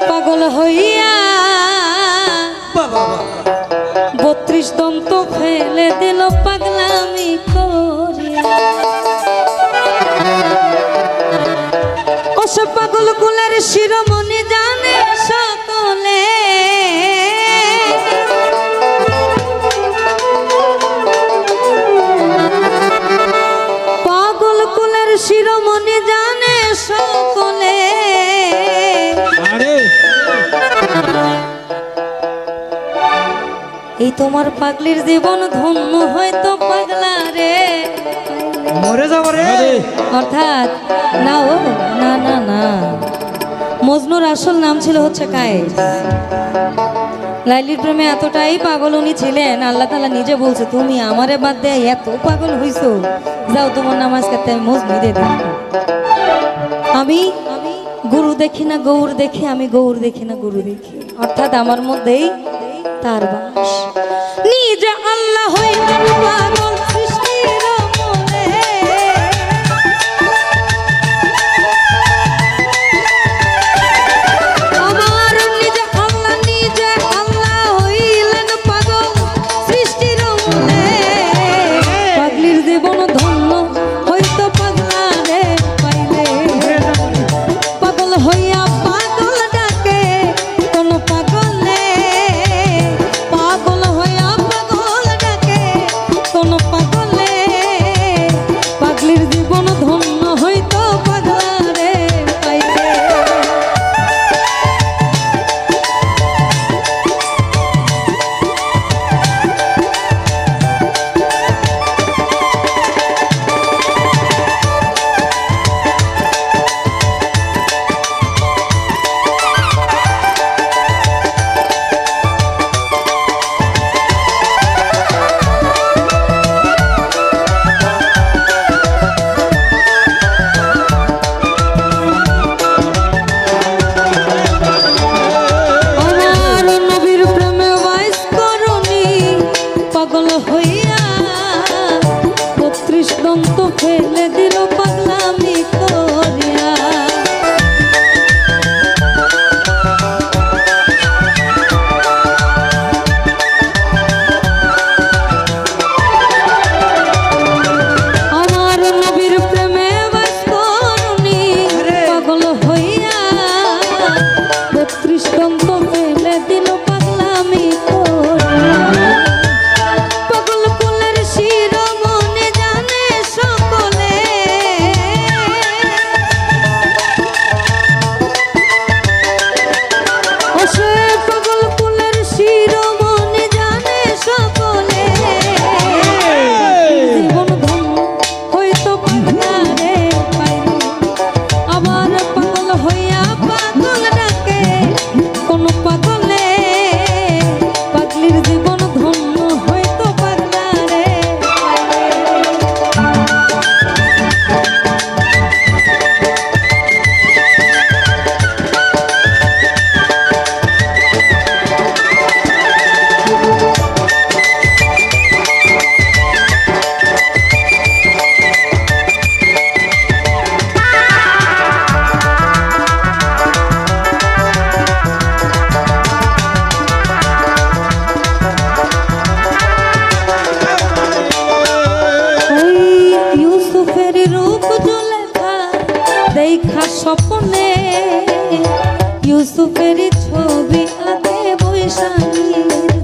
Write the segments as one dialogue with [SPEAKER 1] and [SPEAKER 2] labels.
[SPEAKER 1] পাগল হইয়া বত্রিশ দন্ত ফেলে দিল এই তোমার পাগলির জীবন ধন্য হয়তো পাগলা রে।
[SPEAKER 2] মরে যাব রে।
[SPEAKER 1] অর্থাৎ না ও না না না। মজনুর আসল নাম ছিল হচ্ছে কায়েস। লাইলির প্রেমে এতটাই পাগল উনি ছিলেন আল্লাহ তালা নিজে বলছে তুমি আমারে বাদ দেয় এত পাগল হইছো। যাও তোমার নামাজ কাতে আমি মজনু দিয়ে দিই আমি গুরু দেখি না গৌর দেখি আমি গৌর দেখি না গুরু দেখি। অর্থাৎ আমার মধ্যেই তার বাস। নিজ আল্লাহ হয়ে স্বপ্নে ইউসুফের ছবি আঁকে বৈশাখীর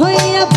[SPEAKER 1] হইয়া